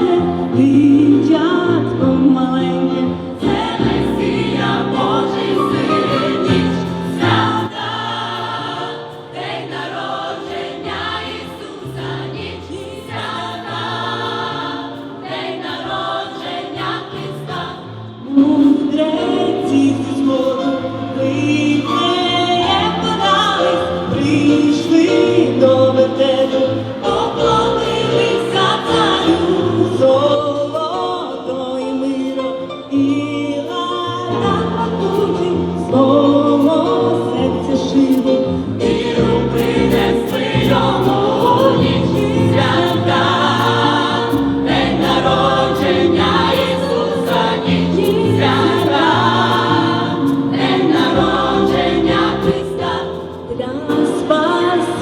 мене дитятко.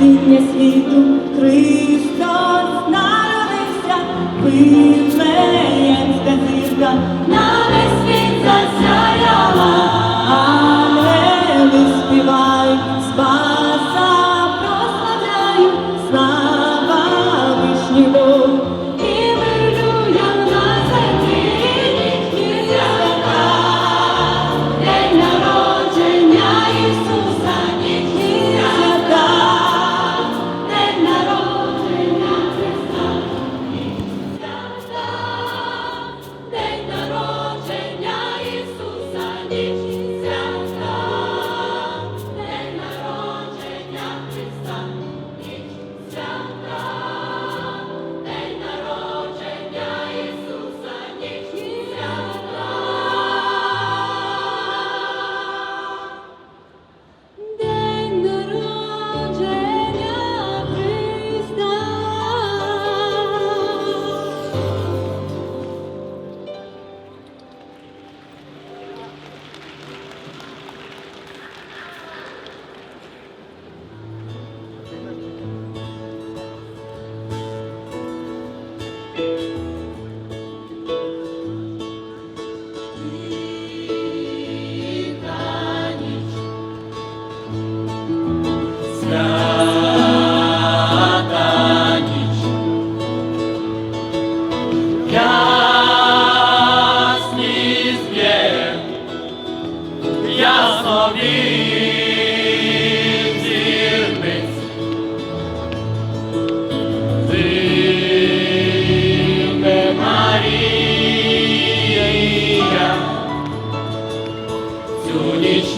спасіння світу Христос народився, Вифлеємська зірка народився.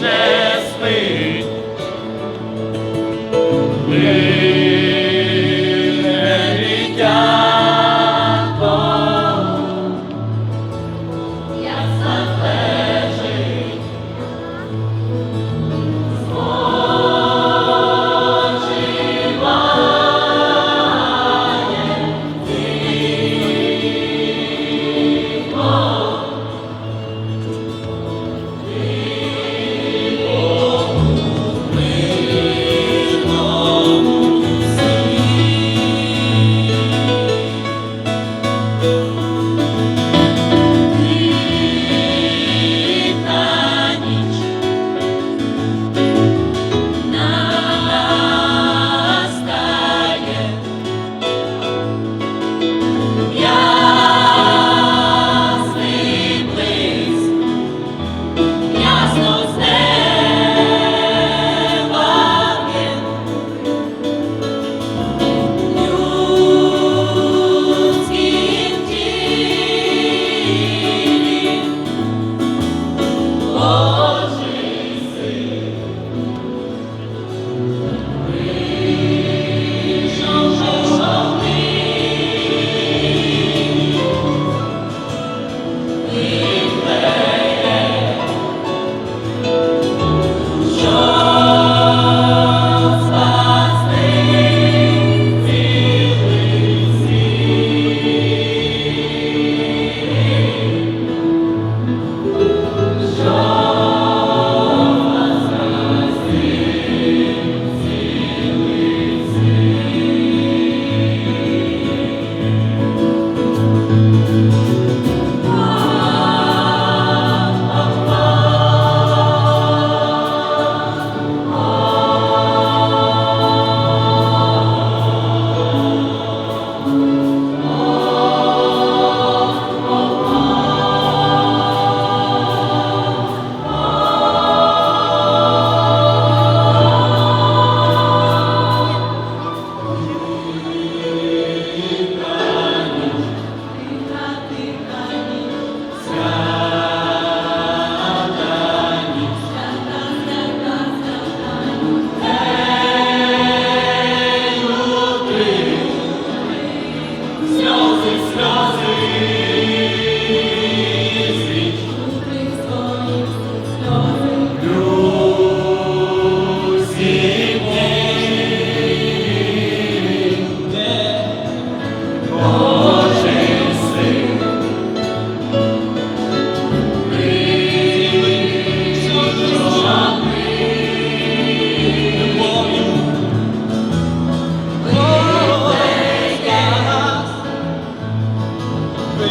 Hashem.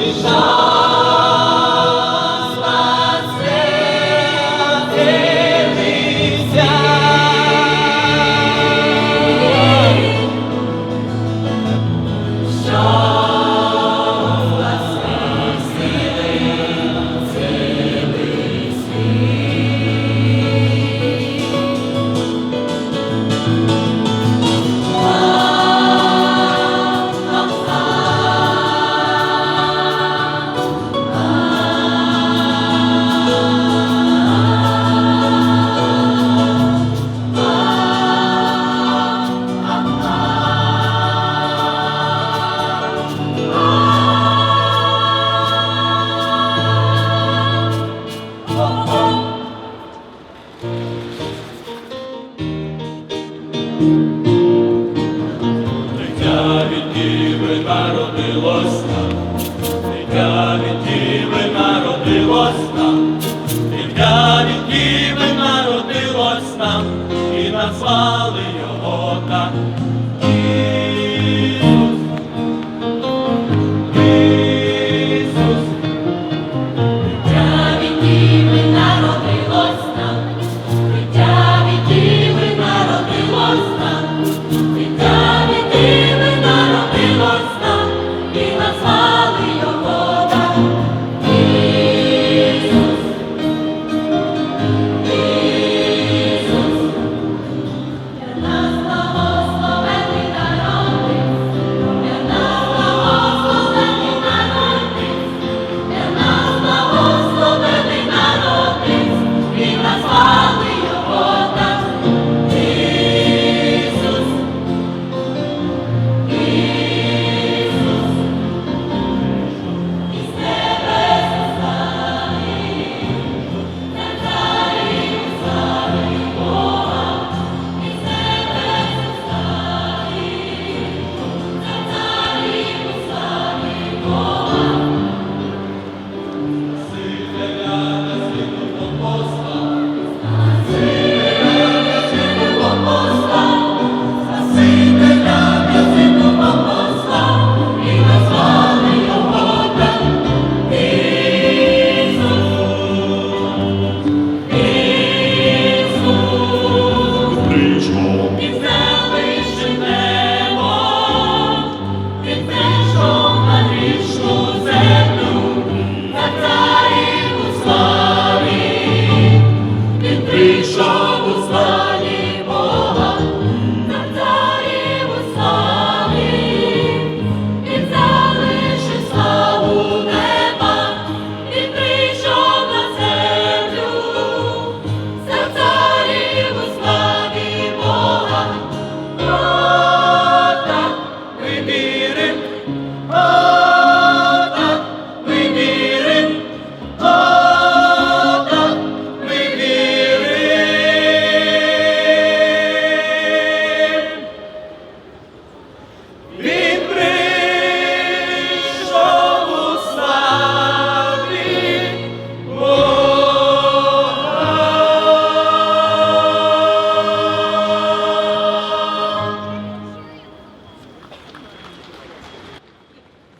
Krishna. народилось.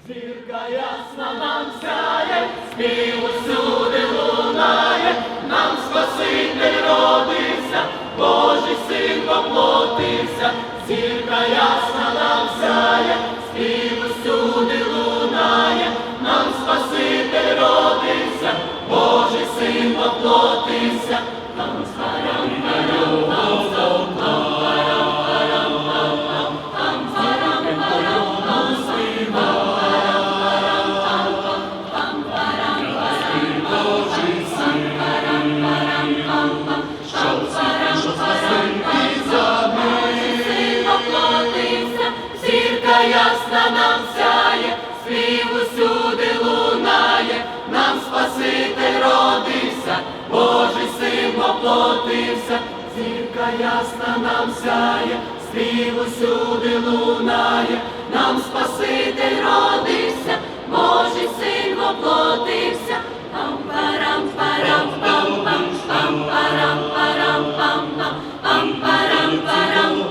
Зірка ясна нам сяє, спів усюди лунає, нам спаситель родився, Божий син воплотився, зірка ясна нам сяє, спів усюди лунає, нам спаситель родився, Божий син воплотився. Ясна нам сяє, спів усюди лунає, нам Спаситель родився, Божий син воплотився, пам парам парам пам пам пам парам парам пам пам парам парам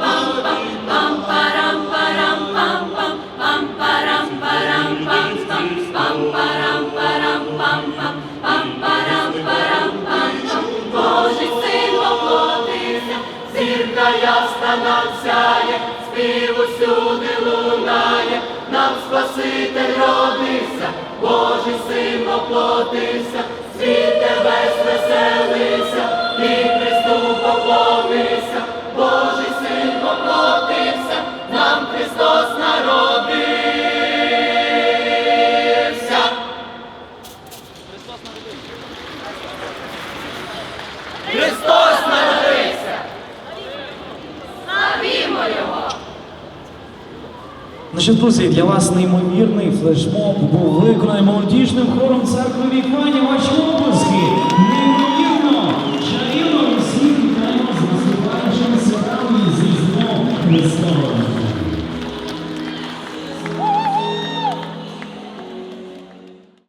ясна нам сяє, спів усюди лунає, нам Спаситель родився, Божий син воплотився, світе весь веселися, і Христу поклонися, Божий син воплотився, нам Христос народився. Христос народився! Ну що, друзі, для вас неймовірний флешмоб був виконаний молодіжним хором церкви вікування ваші обласки. Неймовірно, чарівно всіх вітаємо з наступаючим святами зі Христа.